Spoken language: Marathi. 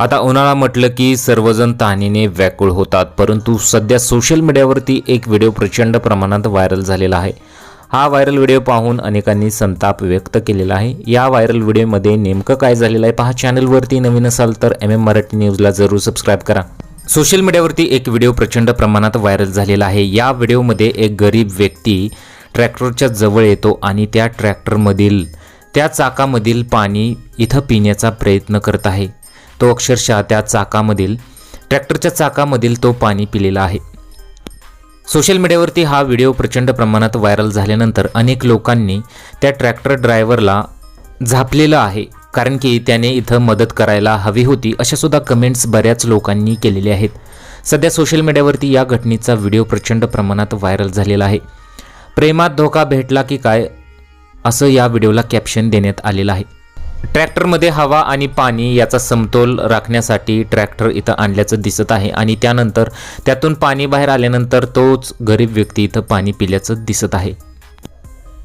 आता उन्हाळा म्हटलं की सर्वजण तहानीने व्याकुळ होतात परंतु सध्या सोशल मीडियावरती एक व्हिडिओ प्रचंड प्रमाणात व्हायरल झालेला आहे. हा व्हायरल व्हिडिओ पाहून अनेकांनी संताप व्यक्त केलेला आहे. या व्हायरल व्हिडिओमध्ये नेमकं काय झालेलं आहे पहा चॅनलवरती नवीन असाल तर एम एम मराठी न्यूजला जरूर सबस्क्राईब करा. सोशल मीडियावरती एक व्हिडिओ प्रचंड प्रमाणात व्हायरल झालेला आहे. या व्हिडिओमध्ये एक गरीब व्यक्ती ट्रॅक्टरच्या जवळ येतो आणि त्या ट्रॅक्टरमधील त्या चाकामधील पाणी इथं पिण्याचा प्रयत्न करत आहे. तो अक्षरशः त्या चाकामधील ट्रॅक्टरच्या चाकामधील तो पाणी पिलेला आहे. सोशल मीडियावरती हा व्हिडिओ प्रचंड प्रमाणात व्हायरल झाल्यानंतर अनेक लोकांनी त्या ट्रॅक्टर ड्रायव्हरला झापलेलं आहे कारण की त्याने इथं मदत करायला हवी होती अशासुद्धा कमेंट्स बऱ्याच लोकांनी केलेले आहेत. सध्या सोशल मीडियावरती या घटनेचा व्हिडिओ प्रचंड प्रमाणात व्हायरल झालेला आहे. प्रेमात धोका भेटला की काय असं या व्हिडिओला कॅप्शन देण्यात आलेलं आहे. ट्रॅक्टरमध्ये हवा आणि पाणी याचा समतोल राखण्यासाठी ट्रॅक्टर इथं आणल्याचं दिसत आहे आणि त्यानंतर त्यातून पाणी बाहेर आल्यानंतर तोच गरीब व्यक्ती इथं पाणी पिल्याचं दिसत आहे.